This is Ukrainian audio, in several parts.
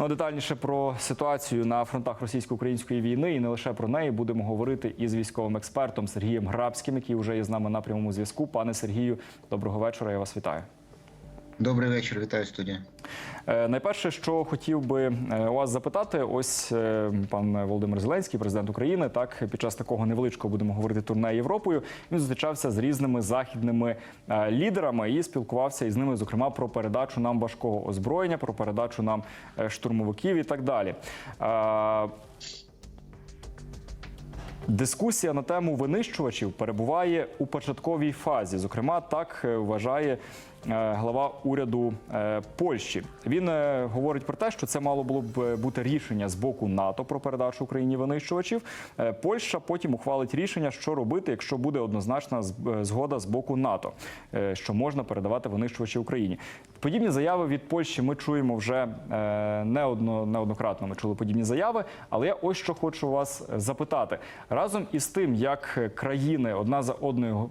Ну а детальніше про ситуацію на фронтах російсько-української війни і не лише про неї будемо говорити із військовим експертом Сергієм Грабським, який вже є з нами на прямому зв'язку. Пане Сергію, доброго вечора. Я вас вітаю. Добрий вечір, вітаю студія. Е, Найперше, що хотів би е, у вас запитати, ось е, пан Володимир Зеленський, президент України, так під час такого невеличкого будемо говорити турне Європою. Він зустрічався з різними західними лідерами і спілкувався із ними, зокрема, про передачу нам важкого озброєння, про передачу нам штурмовиків і так далі. Дискусія на тему винищувачів перебуває у початковій фазі. Зокрема, так вважає глава уряду е, Польщі. Він е, говорить про те, що це мало було б е, бути рішення з боку НАТО про передачу Україні винищувачів. Е, Польща потім ухвалить рішення, що робити, якщо буде однозначна е, згода з боку НАТО, е, що можна передавати винищувачі Україні. Подібні заяви від Польщі ми чуємо вже е, неодно, неоднократно. Ми чули подібні заяви. Але я ось що хочу вас запитати разом із тим, як країни одна за одною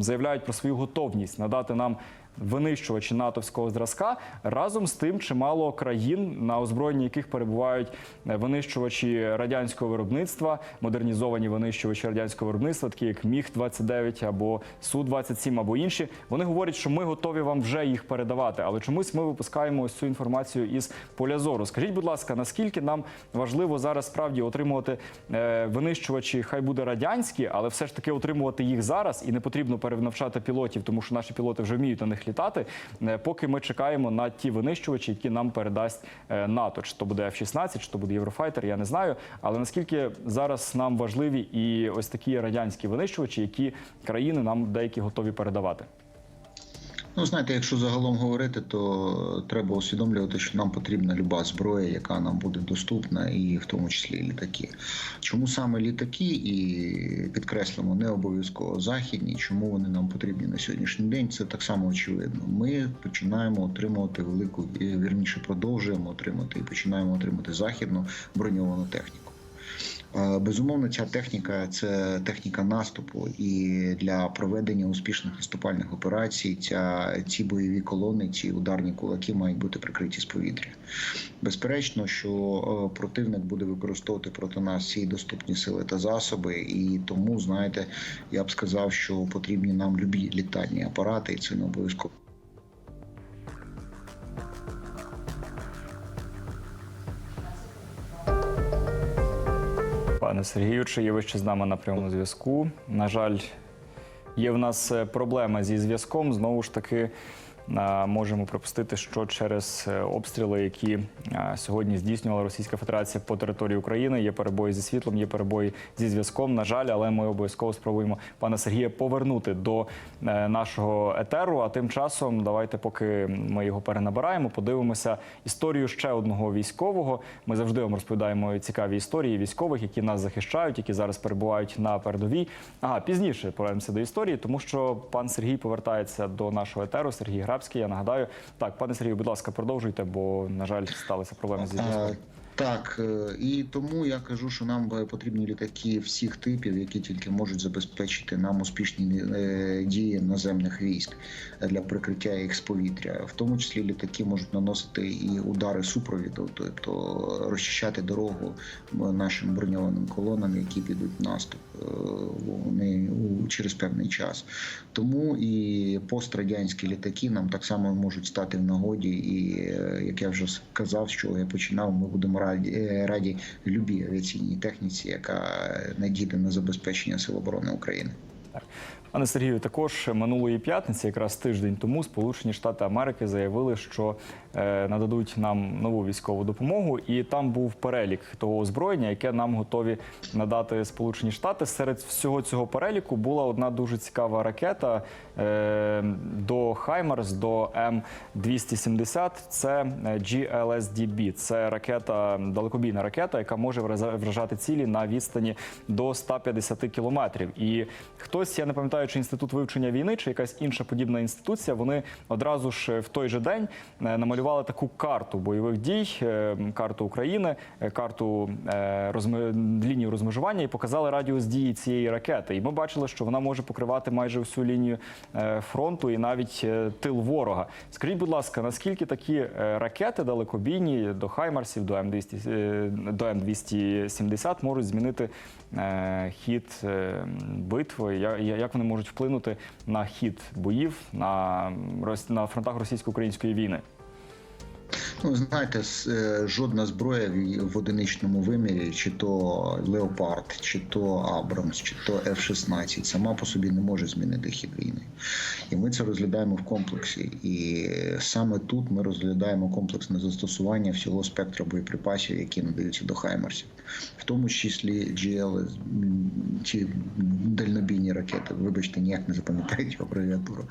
заявляють про свою готовність надати нам. Винищувачі натовського зразка разом з тим чимало країн, на озброєнні яких перебувають е, винищувачі радянського виробництва, модернізовані винищувачі радянського виробництва, такі як Міг 29 або Су 27 або інші. Вони говорять, що ми готові вам вже їх передавати, але чомусь ми випускаємо ось цю інформацію із поля зору. Скажіть, будь ласка, наскільки нам важливо зараз справді отримувати е, винищувачі, хай буде радянські, але все ж таки отримувати їх зараз, і не потрібно перенавчати пілотів, тому що наші пілоти вже вміють на них літати. е, Поки ми чекаємо на ті винищувачі, які нам передасть е, НАТО, чи то буде F-16, чи то буде Єврофайтер, я не знаю. Але наскільки зараз нам важливі і ось такі радянські винищувачі, які країни нам деякі готові передавати. Ну, знаєте, якщо загалом говорити, то треба усвідомлювати, що нам потрібна люба зброя, яка нам буде доступна, і в тому числі літаки. Чому саме літаки, і підкреслимо, не обов'язково західні, чому вони нам потрібні на сьогоднішній день, це так само очевидно. Ми починаємо отримувати велику, вірніше продовжуємо отримати і починаємо отримати західну броньовану техніку. Е, Безумовно, ця техніка це техніка наступу, і для проведення успішних наступальних операцій ця ці бойові колони, ці ударні кулаки мають бути прикриті з повітря. Безперечно, що е, противник буде використовувати проти нас всі доступні сили та засоби, і тому, знаєте, я б сказав, що потрібні нам любі літальні апарати, і це не обов'язково. Пане Сергію, чи є ви ще з нами на прямому зв'язку? На жаль, є в нас е, проблема зі зв'язком. Знову ж таки, можемо припустити, що через е, обстріли, які е, сьогодні здійснювала Російська Федерація по території України, є перебої зі світлом, є перебої зі зв'язком. На жаль, але ми обов'язково спробуємо пана Сергія повернути до е, нашого етеру. А тим часом давайте, поки ми його перенабираємо, подивимося історію ще одного військового. Ми завжди вам розповідаємо цікаві історії військових, які нас захищають, які зараз перебувають на передовій. Ага, пізніше повернемося до історії, тому що пан Сергій повертається до нашого етеру. Сергій Грабський. Я нагадаю, так, пане Сергію, будь ласка, продовжуйте, бо на жаль, сталися проблеми зі Е. Так, е, і тому я кажу, що нам е, потрібні літаки всіх типів, які тільки можуть забезпечити нам успішні дії наземних військ для прикриття їх з повітря. В тому числі літаки можуть наносити і удари супровіду, тобто розчищати дорогу нашим броньованим колонам, які підуть в наступ вони через певний час. Тому і пострадянські літаки нам так само можуть стати в нагоді. І е, як я вже сказав, що я починав, ми будемо раді, е, раді любій авіаційній техніці, яка надійде на забезпечення Сил оборони України. Пане Сергію, також минулої п'ятниці, якраз тиждень тому, Сполучені Штати Америки заявили, що е, нададуть нам нову військову допомогу, і там був перелік того озброєння, яке нам готові надати Сполучені Штати. Серед всього цього переліку була одна дуже цікава ракета е, до Хаймарс, до М270. Це е, GLSDB. Це ракета, далекобійна ракета, яка може вражати цілі на відстані до 150 кілометрів. І хтось, я не пам'ятаю пам'ятаю, інститут вивчення війни, чи якась інша подібна інституція, вони одразу ж в той же день е, намалювали таку карту бойових дій, е, карту України, е, карту е, розми... лінію розмежування і показали радіус дії цієї ракети. І ми бачили, що вона може покривати майже всю лінію е, фронту і навіть е, тил ворога. Скажіть, будь ласка, наскільки такі е, ракети далекобійні до Хаймарсів, до М200, е, до М270 можуть змінити е, хід е, битви? Як вони можуть вплинути на хід боїв на, на фронтах російсько-української війни? Ну, знаєте, е, жодна зброя в- одиничному вимірі, чи то Леопард, чи то Абрамс, чи то F-16, сама по собі не може змінити хід війни. І ми це розглядаємо в комплексі. І саме тут ми розглядаємо комплексне застосування всього спектра боєприпасів, які надаються до Хаймерсів, в тому числі GL, ті дальнобійні ракети. Вибачте, ніяк не запам'ятаю цю абревіатуру.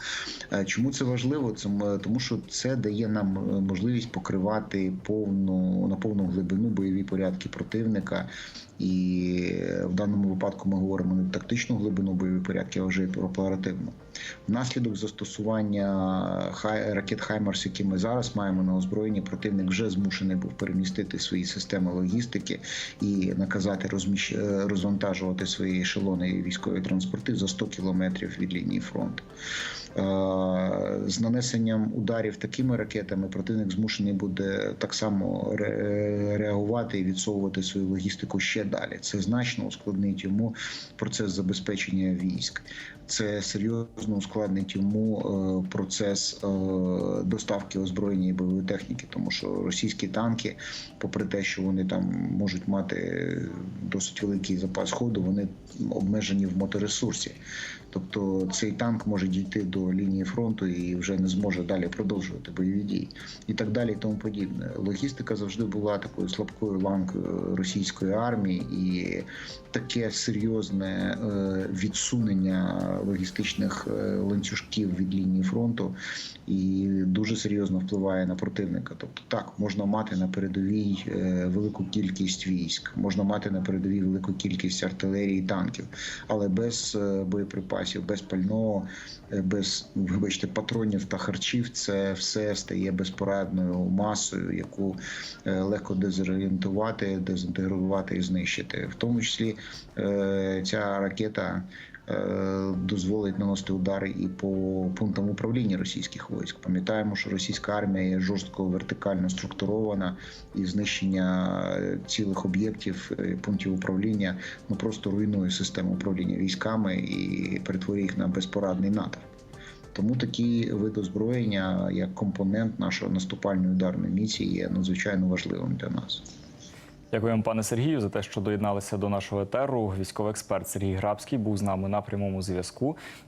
Е, Чому це важливо? Це тому, що це дає нам е, можливість покривати повну на повну глибину бойові порядки противника. І е, в даному випадку ми говоримо не тактичну глибину бойових порядків, а вже й про оперативну. Внаслідок застосування ракет Хаймарс, які ми зараз маємо на озброєнні, противник вже змушений був перемістити свої системи логістики і наказати розміщ... е, розвантажувати свої ешелони військові транспорти за 100 кілометрів від лінії фронту. З нанесенням ударів такими ракетами противник змушений буде так само реагувати і відсовувати свою логістику ще далі. Це значно ускладнить йому процес забезпечення військ. Це серйозно ускладнить йому е, процес е, доставки озброєння і бойової техніки, тому що російські танки, попри те, що вони там можуть мати досить великий запас ходу, вони обмежені в моторесурсі. Тобто цей танк може дійти до лінії фронту і вже не зможе далі продовжувати бойові дії, і так далі, і тому подібне. Логістика завжди була такою слабкою ланкою російської армії, і таке серйозне е, відсунення логістичних е, ланцюжків від лінії фронту і дуже серйозно впливає на противника. Тобто, так можна мати на передовій е, велику кількість військ, можна мати на передовій велику кількість артилерії, і танків, але без е, боєприпасів, без пального, е, без вибачте патронів та харчів, це все стає безпорадною масою, яку е, легко дезорієнтувати, дезінтегрувати і знищити. В тому числі е, ця ракета. Е, Дозволить наносити удари і по пунктам управління російських військ. Пам'ятаємо, що російська армія є жорстко вертикально структурована, і знищення е, цілих об'єктів е, пунктів управління ну просто руйнує систему управління військами і перетворює їх на безпорадний натовп. Тому такий вид озброєння як компонент нашої наступальної ударної місії є надзвичайно важливим для нас. Дякуємо, пане Сергію, за те, що доєдналися до нашого етеру. Військовий експерт Сергій Грабський був з нами на прямому зв'язку.